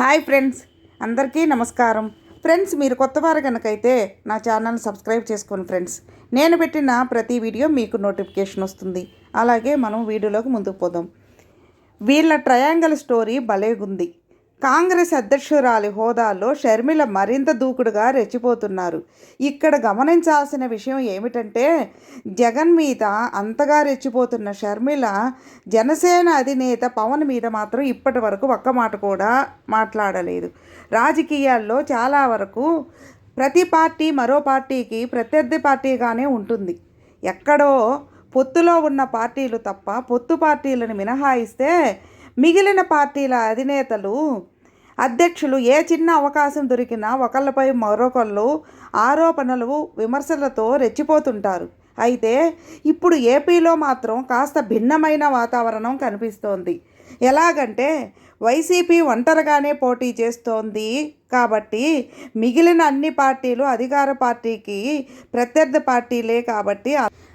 Hi friends అందరికీ నమస్కారం. Friends మీరు కొత్త వారు కనుకైతే నా ఛానల్ సబ్స్క్రైబ్ చేసుకోండి ఫ్రెండ్స్. నేను పెట్టిన ప్రతి వీడియో మీకు నోటిఫికేషన్ వస్తుంది. అలాగే మనం వీడియోలోకి ముందుకు పోదాం. వీళ్ళ ట్రయాంగిల్ స్టోరీ భలేగుంది. కాంగ్రెస్ అధ్యక్షురాలి హోదాలో షర్మిల మరింత దూకుడుగా రెచ్చిపోతున్నారు. ఇక్కడ గమనించాల్సిన విషయం ఏమిటంటే జగన్ మీద అంతగా రెచ్చిపోతున్న షర్మిల జనసేన అధినేత పవన్ మీద మాత్రం ఇప్పటి వరకు ఒక్క మాట కూడా మాట్లాడలేదు. రాజకీయాల్లో చాలా వరకు ప్రతి పార్టీ మరో పార్టీకి ప్రత్యర్థి పార్టీగానే ఉంటుంది. ఎక్కడో పొత్తులో ఉన్న పార్టీలు తప్ప పొత్తు పార్టీలను మినహాయిస్తే మిగిలిన పార్టీల అధినేతలు అధ్యక్షులు ఏ చిన్న అవకాశం దొరికినా ఒకళ్ళపై మరొకళ్ళు ఆరోపణలు విమర్శలతో రెచ్చిపోతుంటారు. అయితే ఇప్పుడు ఏపీలో మాత్రం కాస్త భిన్నమైన వాతావరణం కనిపిస్తోంది. ఎలాగంటే వైసీపీ ఒంటరిగానే పోటీ చేస్తోంది కాబట్టి మిగిలిన అన్ని పార్టీలు అధికార పార్టీకి ప్రత్యర్థి పార్టీలే కాబట్టి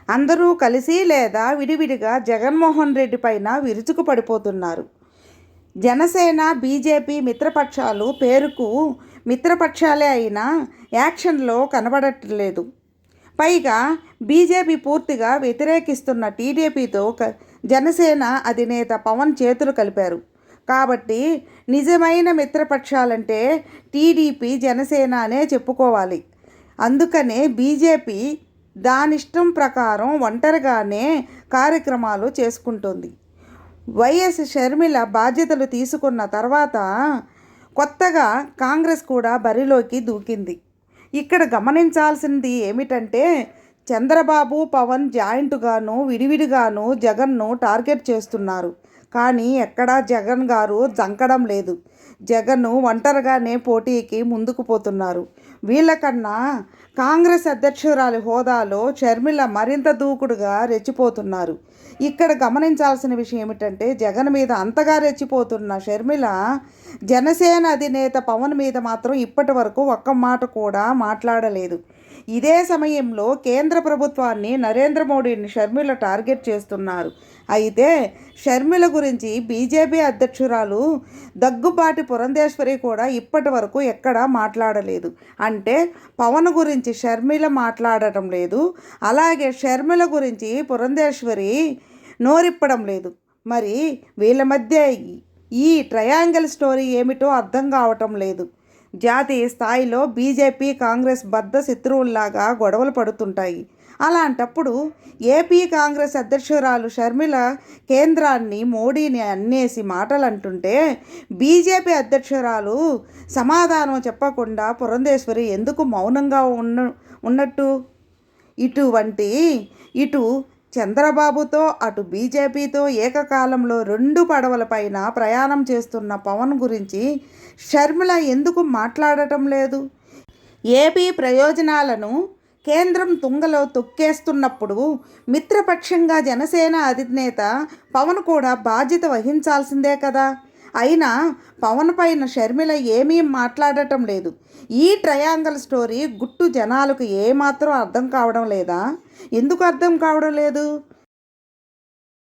అందరూ కలిసి లేదా విడివిడిగా జగన్మోహన్ రెడ్డి పైన విరుచుకు పడిపోతున్నారు జనసేన బీజేపీ మిత్రపక్షాలు పేరుకు మిత్రపక్షాలే అయినా యాక్షన్లో కనబడట్లేదు. పైగా బీజేపీ పూర్తిగా వ్యతిరేకిస్తున్న టీడీపీతో జనసేన అధినేత పవన్ చేతులు కలిపారు. కాబట్టి నిజమైన మిత్రపక్షాలంటే టీడీపీ జనసేన అనే చెప్పుకోవాలి. అందుకనే బీజేపీ దానిష్టం ప్రకారం ఒంటరిగానే కార్యక్రమాలు చేసుకుంటుంది. వైఎస్ షర్మిల బాధ్యతలు తీసుకున్న తర్వాత కొత్తగా కాంగ్రెస్ కూడా బరిలోకి దూకింది. ఇక్కడ గమనించాల్సింది ఏమిటంటే చంద్రబాబు పవన్ జాయింట్గాను విడివిడిగాను జగన్ను టార్గెట్ చేస్తున్నారు. కానీ ఎక్కడా జగన్ గారు జంకడం లేదు. జగన్ ఒంటరిగానే పోటీకి ముందుకు పోతున్నారు. వీళ్ళకన్నా కాంగ్రెస్ అధ్యక్షురాలి హోదాలో షర్మిల మరింత దూకుడుగా రెచ్చిపోతున్నారు. ఇక్కడ గమనించాల్సిన విషయం ఏమిటంటే జగన్ మీద అంతగా రెచ్చిపోతున్న షర్మిల జనసేన అధినేత పవన్ మీద మాత్రం ఇప్పటి వరకు ఒక్క మాట కూడా మాట్లాడలేదు. ఇదే సమయంలో కేంద్ర ప్రభుత్వాన్ని నరేంద్ర మోడీని షర్మిల టార్గెట్ చేస్తున్నారు. అయితే షర్మిల గురించి బీజేపీ అధ్యక్షురాలు దగ్గుబాటి పురంధేశ్వరి కూడా ఇప్పటి వరకు ఎక్కడా మాట్లాడలేదు. అంటే పవన్ గురించి షర్మిల మాట్లాడటం లేదు. అలాగే షర్మిల గురించి పురంధేశ్వరి నోరిప్పడం లేదు. మరి వీళ్ళ మధ్య ఈ ట్రయాంగిల్ స్టోరీ ఏమిటో అర్థం కావటం లేదు. జాతీయ స్థాయిలో బీజేపీ కాంగ్రెస్ బద్ద శత్రువుల్లాగా గొడవలు పడుతుంటాయి. అలాంటప్పుడు ఏపీ కాంగ్రెస్ అధ్యక్షురాలు షర్మిల కేంద్రాన్ని మోడీని అన్నేసి మాటలు అంటుంటే బీజేపీ అధ్యక్షురాలు సమాధానం చెప్పకుండా పురంధేశ్వరి ఎందుకు మౌనంగా ఉన్న ఉన్నట్టు? ఇటువంటి ఇటు చంద్రబాబుతో అటు బీజేపీతో ఏకకాలంలో రెండు పడవలపైన ప్రయాణం చేస్తున్న పవన్ గురించి షర్మిల ఎందుకు మాట్లాడటం లేదు? ఏపీ ప్రయోజనాలను కేంద్రం తుంగలో తొక్కేస్తున్నప్పుడు మిత్రపక్షంగా జనసేన అధినేత పవన్ కూడా బాధ్యత వహించాల్సిందే కదా. అయినా పవన్ పైన షర్మిల ఏమీ మాట్లాడటం లేదు. ఈ ట్రయాంగల్ స్టోరీ గుట్టు జనాలకు ఏమాత్రం అర్థం కావడం లేదా? ఎందుకు అర్థం కావడం లేదు?